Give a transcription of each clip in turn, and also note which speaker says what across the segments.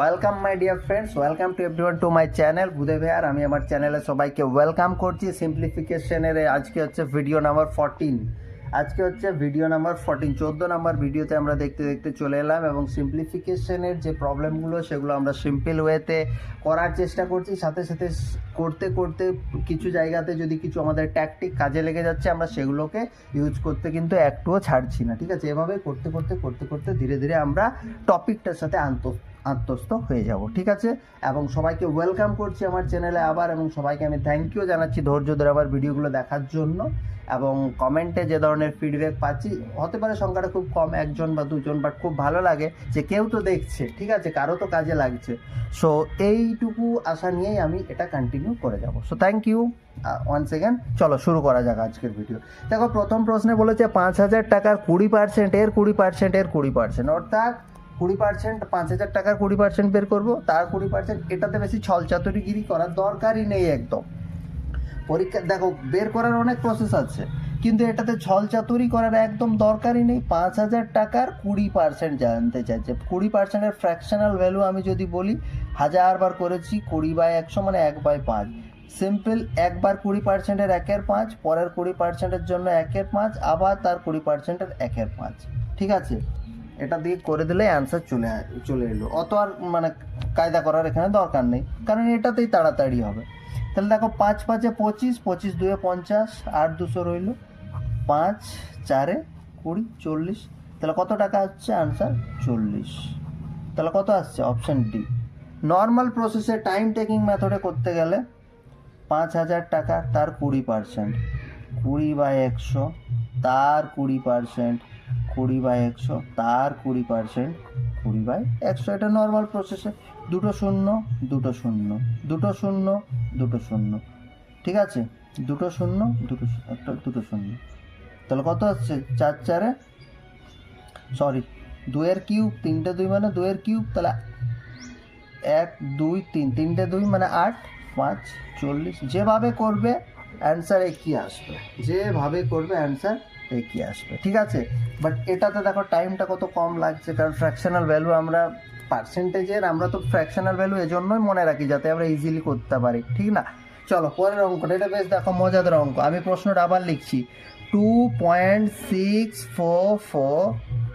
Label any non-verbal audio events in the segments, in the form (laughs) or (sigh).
Speaker 1: Welcome my dear friends welcome to everyone to my channel Bhude ভাইয়ার আমি আমার চ্যানেলে সবাইকে ওয়েলকাম করছি। সিম্পলিফিকেশনের আজকে হচ্ছে ভিডিও নাম্বার ফোরটিন আজকে হচ্ছে ভিডিও নাম্বার ফোরটিন চোদ্দ নাম্বার ভিডিওতে আমরা দেখতে দেখতে চলে এলাম এবং সিম্পলিফিকেশনের যে প্রবলেমগুলো সেগুলো আমরা সিম্পল ওয়েতে করার চেষ্টা করছি। সাথে সাথে করতে করতে কিছু জায়গাতে যদি কিছু আমাদের ট্যাকটিক কাজে লেগে যাচ্ছে, আমরা সেগুলোকে ইউজ করতে কিন্তু একটুও ছাড়ছি না। ঠিক আছে? এভাবে করতে করতে করতে করতে ধীরে ধীরে আমরা টপিকটার সাথে আন্ত আত্মস্থ হয়ে যাব, ঠিক আছে? এবং সবাইকে ওয়েলকাম করছি আমার চ্যানেলে আবার এবং সবাইকে আমি থ্যাংক ইউ জানাচ্ছি ধৈর্য ধরে আমার ভিডিওগুলো দেখার জন্য। এবং কমেন্টে যে ধরনের ফিডব্যাক পাচ্ছি, হতে পারে সংখ্যাটা খুব কম, একজন বা দুজন বাট খুব ভালো লাগে যে কেউ তো দেখছে, ঠিক আছে? কারও তো কাজে লাগছে। সো এইটুকু আশা নিয়েই আমি এটা কন্টিনিউ করে যাব। So thank you one second চলো শুরু করা যাক আজকের ভিডিও দেখো, প্রথম প্রশ্নে বলেছে, পাঁচ হাজার টাকার কুড়ি পার্সেন্ট এর কুড়ি পার্সেন্ট এর কুড়ি পার্সেন্ট অর্থাৎ কুড়ি পার্সেন্ট পাঁচ হাজার টাকার কুড়ি পার্সেন্ট বের করব। তার কুড়ি পার্সেন্ট এটাতে বেশি ছল চাতুরিগিরি করার দরকারই নেই একদম। পরীক্ষা, দেখো, বের করার অনেক প্রসেস আছে, কিন্তু এটাতে ছলচাতুরি করার একদম দরকারই নেই। পাঁচ হাজার টাকার কুড়ি পার্সেন্ট জানতে চাইছে। কুড়ি পার্সেন্টের ফ্র্যাকশনাল ভ্যালু আমি যদি বলি, হাজার বার করেছি, কুড়ি বাই একশো মানে এক বাই পাঁচ। সিম্পল একবার কুড়ি পার্সেন্টের একের পাঁচ, পরের কুড়ি পার্সেন্টের জন্য একের পাঁচ, আবার তার কুড়ি পার্সেন্টের একের পাঁচ। ঠিক আছে? এটা দিয়ে করে দিলে অ্যান্সার চলে চলে এলো। অত আর মানে কায়দা করার এখানে দরকার নেই। কারণ এটাতেই তাড়াতাড়ি হবে। তাহলে দেখো, পাঁচ পাঁচে পঁচিশ পঁচিশ দুয়ে পঞ্চাশ, আট দুশো রইল। পাঁচ, চারে কুড়ি, চল্লিশ। তাহলে কত টাকা হচ্ছে আনসার চল্লিশ। তাহলে কত আসছে? অপশান ডি নর্মাল প্রসেসে টাইম টেকিং মেথডে করতে গেলে পাঁচ হাজার টাকা, তার কুড়ি পার্সেন্ট কুড়ি বাই একশো, তার কুড়ি পার্সেন্ট কুড়ি বাই একশো, তার কুড়ি পার্সেন্ট কুড়ি বাই একশো। এটা নর্মাল প্রসেসে দুটো শূন্য দুটো শূন্য দুটো শূন্য দুটো শূন্য। ঠিক আছে? দুটো শূন্য, দুটো একটা দুটো শূন্য। তাহলে কত হচ্ছে চার চারে সরি দুয়ের কিউব, তিনটে দুই মানে দুয়ের কিউব, তাহলে এক, দুই, তিন, তিনটে দুই মানে আট, পাঁচ, চল্লিশ, যেভাবে করবে অ্যান্সার একই আসবে? যেভাবে করবে অ্যান্সার একই আসবে, ঠিক আছে? বাট এটাতে দেখো টাইমটা কত কম লাগছে, কারণ ফ্র্যাকশনাল ভ্যালু আমরা পার্সেন্টেজের আমরা তো ফ্র্যাকশনাল ভ্যালু এজন্যই মনে রাখি, যাতে আমরা ইজিলি করতে পারি, ঠিক না? চলো, পরের অঙ্কটা এটা বেশ দেখো, মজাদার অঙ্ক। আমি প্রশ্নটা আবার লিখছি। Two point six four four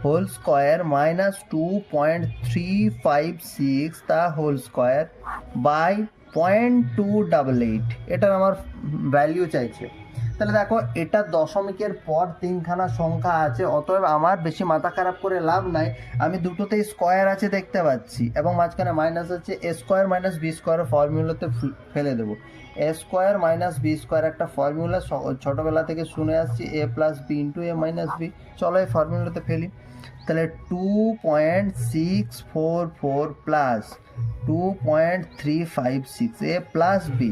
Speaker 1: whole square minus two point three five six তা whole square by point two double eight এটার আমার ভ্যালিউ চাইছে। তাহলে দেখো, এটা দশমিকের পর তিনখানা সংখ্যা আছে, অতএব আমার বেশি মাথা খারাপ করে লাভ নাই। আমি দুটোতেই স্কোয়ার আছে দেখতে পাচ্ছি, এবং মাঝখানে মাইনাস আছে A square minus B square ফর্মুলাতে ফেলে দেবো। A square minus B square একটা ফর্মুলা ছোটোবেলা থেকে শুনে আসছি A plus B into A minus B চলো এই ফর্মুলাতে ফেলি। তাহলে two point six four four plus two point three five six A plus B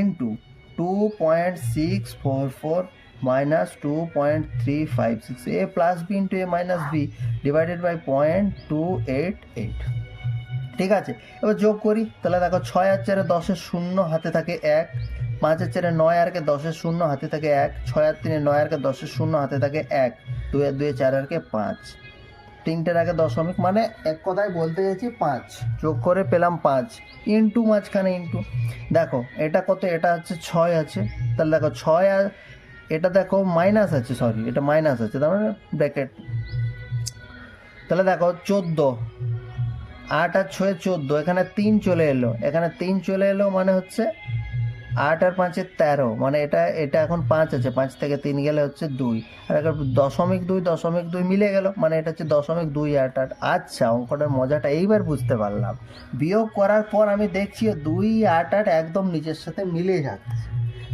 Speaker 1: into two point six four four minus two point three five six A plus B into A minus B divided by point two eight eight ঠিক আছে? এবার যোগ করি। তাহলে দেখো ছয় আর চারে দশের শূন্য হাতে থাকে এক, পাঁচ আর চারে নয় আরকে দশের শূন্য হাতে থাকে এক, ছয় আর তিনে নয় আরকে দশের শূন্য হাতে থাকে এক দুই আর দুই চার আরকে পাঁচ। তিনটের আগে দশমিক মানে এক কথায় বলতে চাইছি পাঁচ। যোগ করে পেলাম পাঁচ। ইন্টু মাঝখানে ইন্টু। দেখো, এটা কত? এটা হচ্ছে ছয় আছে। তাহলে দেখো, ছয় আর এটা দেখো মাইনাস আছে সরি এটা মাইনাস আছে, তার মানে ব্র্যাকেট। তাহলে দেখো, চোদ্দ। আট আর ছয়, চোদ্দ। এখানে তিন চলে এলো। এখানে তিন চলে এলো মানে হচ্ছে আট আর পাঁচের তেরো মানে এটা এটা এখন পাঁচ আছে, পাঁচ থেকে তিন গেলে হচ্ছে দুই। আর এখন দশমিক দুই দশমিক দুই মিলে গেল মানে এটা হচ্ছে দশমিক দুই আট আট। আচ্ছা অঙ্কটার মজাটা এইবার বুঝতে পারলাম। বিয়োগ করার পর আমি দেখছি দুই আট আট একদম নিজের সাথে মিলে যাচ্ছে।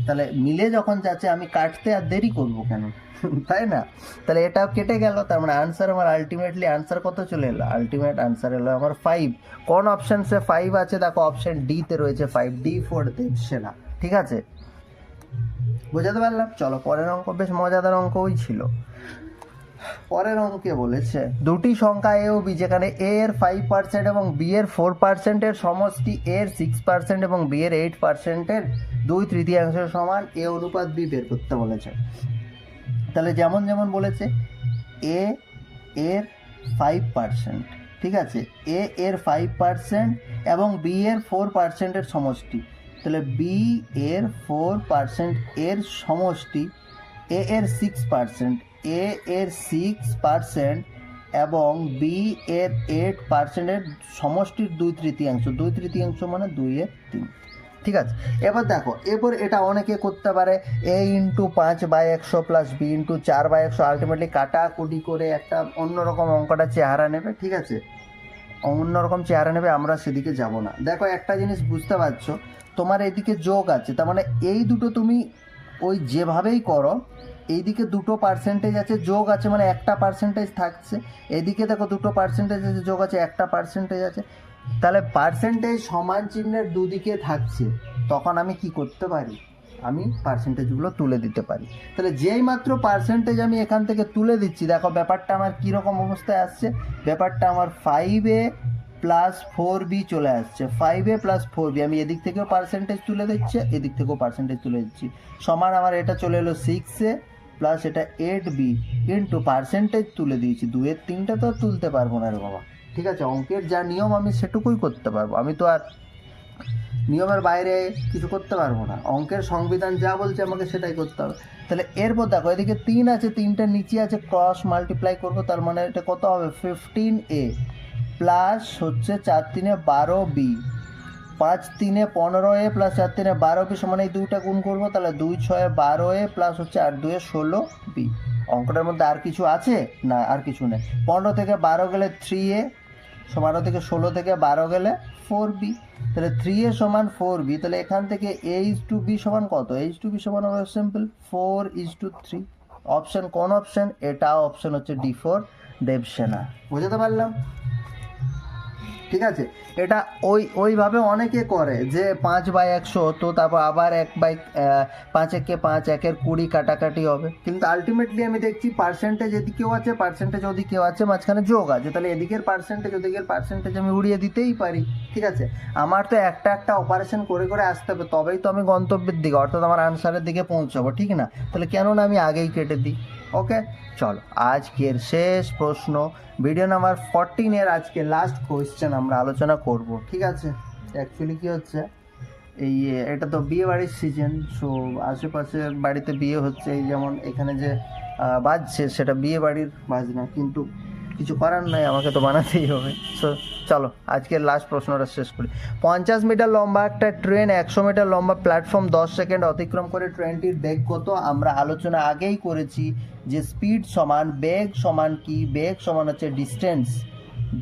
Speaker 1: তাহলে মিলে যখন যাচ্ছে, আমি কাটতে আর দেরি করব কেন? (laughs) তাই না? তাহলে এটাও কেটে গেল, তার মানে আনসার আমার আলটিমেটলি আনসার কত চলে এলো? আলটিমেট আনসার এলো আমার ফাইভ কোন অপশানসে ফাইভ আছে? দেখো অপশান ডিতে রয়েছে ফাইভ ডি ফোর দিচ্ছে না ঠিক আছে? বোঝাতে পারলাম? চলো, পরের অঙ্ক, বেশ মজাদার অঙ্ক ওই ছিল। পরের অঙ্কে বলেছে, দুটি সংখ্যা এ ও বি যেখানে এ এর ফাইভ পার্সেন্ট এবং বি এর ফোর পার্সেন্টের সমষ্টি এর সিক্স পার্সেন্ট এবং বি এর এইট পার্সেন্টের দুই তৃতীয়াংশের সমান এ অনুপাত বি বের করতে বলেছে। তাহলে যেমন যেমন বলেছে এ এর ফাইভ পার্সেন্ট ঠিক আছে? এ এর ফাইভ পার্সেন্ট এবং বি এর ফোর পার্সেন্টের সমষ্টি। তাহলে বি এর ফোর পার্সেন্ট এর সমষ্টি এ এর সিক্স পার্সেন্ট এ এর সিক্স পার্সেন্ট এবং বি এর এইট পার্সেন্টের সমষ্টির দুই তৃতীয়াংশ। দুই তৃতীয়াংশ মানে দুই এর তিন। ঠিক আছে? এবার দেখো এরপর এটা অনেকে করতে পারে এ ইন্টু পাঁচ বাই একশো প্লাস বি ইন্টু চার বাই একশো। আলটিমেটলি কাটাকুটি করে একটা অন্যরকম অঙ্কটা চেহারা নেবে। ঠিক আছে? অন্যরকম চেহারা নেবে, আমরা সেদিকে যাব না। দেখো, একটা জিনিস বুঝতে পারছ, তোমার এদিকে যোগ আছে, তার মানে এই দুটো তুমি ওই যেভাবেই করো, এইদিকে দুটো পার্সেন্টেজ আছে, যোগ আছে মানে একটা পার্সেন্টেজ থাকছে, এদিকে দেখো দুটো পার্সেন্টেজ আছে, যোগ আছে, একটা পার্সেন্টেজ আছে। তাহলে পার্সেন্টেজ সমান চিহ্নের দুদিকে থাকছে, তখন আমি কি করতে পারি? আমি পার্সেন্টেজগুলো তুলে দিতে পারি। তাহলে যেই মাত্র পার্সেন্টেজ আমি এখান থেকে তুলে দিচ্ছি, দেখো ব্যাপারটা আমার কীরকম অবস্থায় আসছে। ব্যাপারটা আমার ফাইভে প্লাস ফোর বি চলে আসছে। ফাইভ প্লাস ফোর বি আমি এদিক থেকেও পার্সেন্টেজ তুলে দিচ্ছি, এদিক থেকেও পার্সেন্টেজ তুলে দিচ্ছি। সমান আমার এটা চলে এলো সিক্সে প্লাস এটা এইট বি ইন্টু পার্সেন্টেজ তুলে দিয়েছি। দুয়ের তিনটা তো তুলতে পারব না রে বাবা। ঠিক আছে, অঙ্কের যা নিয়ম আমি সেটুকুই করতে পারব। আমি তো আর নিয়মের বাইরে কিছু করতে পারব না। অঙ্কের সংবিধান যা বলছে আমাকে সেটাই করতে হবে। তাহলে এরপর দেখো, এদিকে তিন আছে, তিনটা নিচে আছে ক্রস মাল্টিপ্লাই করব, তার মানে এটা কত হবে? ফিফটিন এ প্লাস হচ্ছে চার তিনে বারো বি পাঁচ তিনে পনেরো এ প্লাস চার তিনে বারো বি সমান এই দুইটা গুণ করব, তাহলে দুই ছয়ে বারো এ প্লাস হচ্ছে আর দুয়ে ষোলো বি অঙ্কটার মধ্যে আর কিছু আছে? না, আর কিছু নেই। পনেরো থেকে বারো গেলে থ্রি এ বারো থেকে ষোলো থেকে বারো গেলে ফোর বি তাহলে থ্রি এ সমান ফোর বি তাহলে এখান থেকে এইচ টু বি সমান কত? এইচ টু বি সমান হবে simple four is to three option কোন অপশান এটা অপশান হচ্ছে ডি ফোর দেবসেনা বুঝতে পারলাম? ঠিক আছে? এটা ওই, ওইভাবে অনেকে করে যে পাঁচ বাই একশো, তো তারপর আবার এক বাই পাঁচ একে পাঁচ, একের কুড়ি কাটাকাটি হবে। কিন্তু আলটিমেটলি আমি দেখছি পার্সেন্টেজ এদিকেও আছে পার্সেন্টেজ ওদিকেও আছে, মাঝখানে যোগ আছে। তাহলে এদিকের পার্সেন্টেজ ওদিকের পার্সেন্টেজ আমি উড়িয়ে দিতেই পারি। ঠিক আছে? আমার তো একটা একটা অপারেশন করে করে আসতে হবে। তবেই তো আমি গন্তব্যের দিকে, অর্থাৎ আমার আনসারের দিকে পৌঁছাবো। ঠিক না? তাহলে কেন না আমি আগেই কেটে দিই? ওকে চলো, আজকের শেষ প্রশ্ন। ভিডিও নাম্বার ফর্টিনের আজকে লাস্ট কোয়েশ্চেন আমরা আলোচনা করব, ঠিক আছে? অ্যাকচুয়ালি কী হচ্ছে? এই এটা তো বিয়ে বাড়ির সিজন সো আশেপাশের বাড়িতে বিয়ে হচ্ছে, এই যেমন এখানে যে বাজছে, সেটা বিয়ে বাড়ির বাজনা, কিন্তু কিছু করার নাই, আমাকে তো বানাতেই হবে। সো চলো, আজকের লাস্ট প্রশ্নটা শেষ করি। পঞ্চাশ মিটার লম্বা একটা ট্রেন একশো মিটার লম্বা প্ল্যাটফর্ম দশ সেকেন্ড অতিক্রম করে ট্রেনটির বেগ কত? আমরা আলোচনা আগেই করেছি যে স্পিড সমান বেগ সমান কি? বেগ সমান হচ্ছে ডিস্টেন্স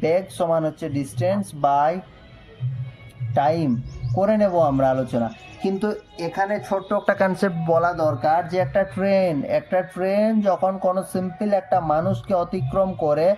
Speaker 1: বেগ সমান হচ্ছে ডিস্টেন্স বাই টাইম করে নেব আমরা আলোচনা। কিন্তু এখানে ছোট্ট একটা কনসেপ্ট বলা দরকার যে একটা ট্রেন একটা ট্রেন যখন কোনো সিম্পল একটা মানুষকে অতিক্রম করে,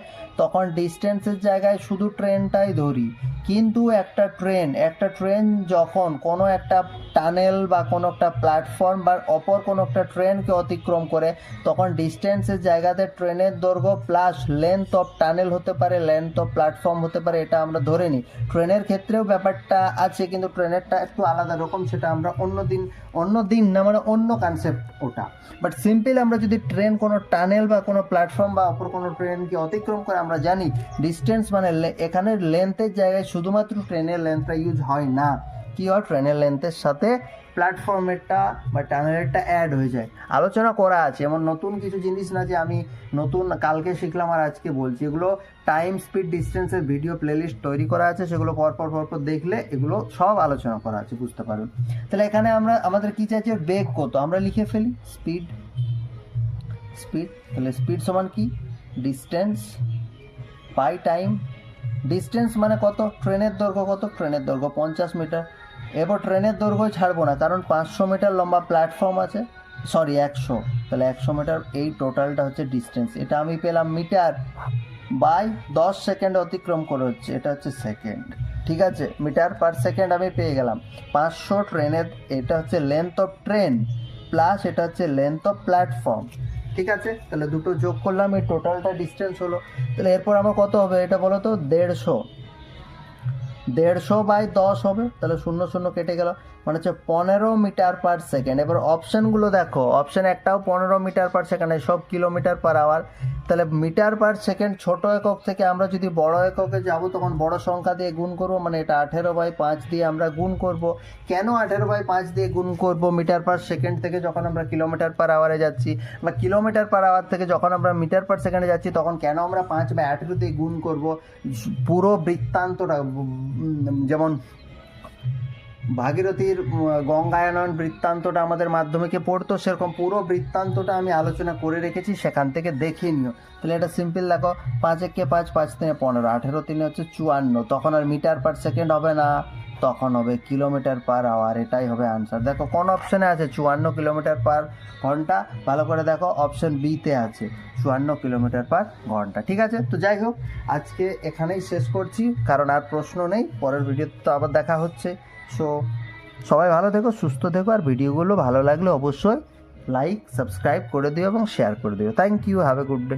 Speaker 1: তখন ডিস্টেন্সের জায়গায় শুধু ট্রেনটাই ধরি কিন্তু একটা ট্রেন একটা ট্রেন যখন কোনো একটা টানেল বা কোনো একটা প্ল্যাটফর্ম বা অপর কোনো একটা ট্রেনকে অতিক্রম করে, তখন ডিস্টেন্সের জায়গাতে ট্রেনের দৈর্ঘ্য প্লাস লেন্থ অফ টানেল হতে পারে লেন্থ অফ প্ল্যাটফর্ম হতে পারে, এটা আমরা ধরে নিই। ট্রেনের ক্ষেত্রেও ব্যাপারটা আছে, কিন্তু ট্রেনেরটা একটু আলাদা রকম, সেটা আমরা অন্য দিন, অন্য দিন না মানে অন্য কনসেপ্ট ওটা। বাট সিম্পল আমরা যদি ট্রেন কোনো টানেল বা কোনো প্ল্যাটফর্ম বা অপর কোনো ট্রেনকে অতিক্রম করে আমরা জানি ডিস্টেন্স মানে এখানের এখানে লেন্থের জায়গায় শুধুমাত্র ট্রেনের লেন্থটা ইউজ হয় না। কি হয়? ট্রেনের লেন্থের সাথে প্ল্যাটফর্মেরটা বা টানেলেরটা অ্যাড হয়ে যায়। আলোচনা করা আছে, এমন নতুন কিছু জিনিস না যে আমি নতুন কালকে শিখলাম আর আজকে বলছি। এগুলো টাইম স্পিড ডিস্টেন্সের ভিডিও প্লেলিস্ট তৈরি করা আছে, সেগুলো পরপর পরপর দেখলে এগুলো সব আলোচনা করা আছে, বুঝতে পারবেন। তাহলে এখানে আমরা, আমাদের কি চাইছে? বেগ কত? আমরা লিখে ফেলি স্পিড স্পিড তাহলে স্পিড সমান কি? ডিস্টেন্স বাই টাইম ডিস্টেন্স মানে কত? ট্রেনের দৈর্ঘ্য কত? ট্রেনের দৈর্ঘ্য পঞ্চাশ মিটার এবার ট্রেনের দৈর্ঘ্য ছাড়বো না, কারণ পাঁচশো মিটার লম্বা প্ল্যাটফর্ম আছে। সরি একশো। তাহলে একশো মিটার এই টোটালটা হচ্ছে ডিস্টেন্স এটা আমি পেলাম মিটার বাই দশ সেকেন্ড অতিক্রম করে হচ্ছে, এটা হচ্ছে সেকেন্ড ঠিক আছে? মিটার পার সেকেন্ড আমি পেয়ে গেলাম। পাঁচশো ট্রেনের, এটা হচ্ছে লেন্থ অফ ট্রেন প্লাস এটা হচ্ছে লেন্থ অফ প্ল্যাটফর্ম ঠিক আছে? তাহলে দুটো যোগ করলাম, এই টোটালটা ডিস্টেন্স হলো। তাহলে এরপর আমার কত হবে? এটা বলো তো, দেড়শো। দেড়শো বাই দশ হবে তাহলে শূন্য শূন্য কেটে গেল। মানে হচ্ছে পনেরো মিটার পার সেকেন্ড এবার অপশানগুলো দেখো। অপশান একটাও পনেরো মিটার পার সেকেন্ড সব কিলোমিটার পার আওয়ার তাহলে মিটার পার সেকেন্ড ছোট একক থেকে আমরা যদি বড় এককে যাব, তখন বড় সংখ্যা দিয়ে গুণ করব মানে এটা আঠেরো বাই পাঁচ দিয়ে আমরা গুণ করব। কেন আঠেরো বাই পাঁচ দিয়ে গুণ করব মিটার পার সেকেন্ড থেকে যখন আমরা কিলোমিটার পার আওয়ারে যাচ্ছি? বা কিলোমিটার পার আওয়ার থেকে যখন আমরা মিটার পার সেকেন্ডে যাচ্ছি, তখন কেন আমরা পাঁচ বা আঠেরো দিয়ে গুণ করব? পুরো বৃত্তান্তটা যেমন ভাগীরথীর উম, গঙ্গায়নয়ন বৃত্তান্তটা আমাদের মাধ্যমিকে পড়তো সেরকম পুরো বৃত্তান্তটা আমি আলোচনা করে রেখেছি সেখান থেকে দেখে নিও। তাহলে এটা সিম্পল দেখো পাঁচ একে পাঁচ পাঁচ তিনে পনেরো আঠেরো তিনে হচ্ছে চুয়ান্ন তখন আর মিটার পার সেকেন্ড হবে না তখন হবে কিলোমিটার পার আওয়ার এটাই হবে আনসার দেখো কোন অপশানে আছে চুয়ান্ন কিলোমিটার পার ঘণ্টা ভালো করে দেখো অপশন বিতে আছে চুয়ান্ন কিলোমিটার পার ঘণ্টা ঠিক আছে? তো যাই হোক আজকে এখানেই শেষ করছি কারণ আর প্রশ্ন নেই পরের ভিডিও তো আবার দেখা হচ্ছে। সো সবাই ভালো থেকো, সুস্থ থেকো, আর ভিডিওগুলো ভালো লাগলে অবশ্যই লাইক সাবস্ক্রাইব করে দিও এবং শেয়ার করে দিও। Thank you have a good day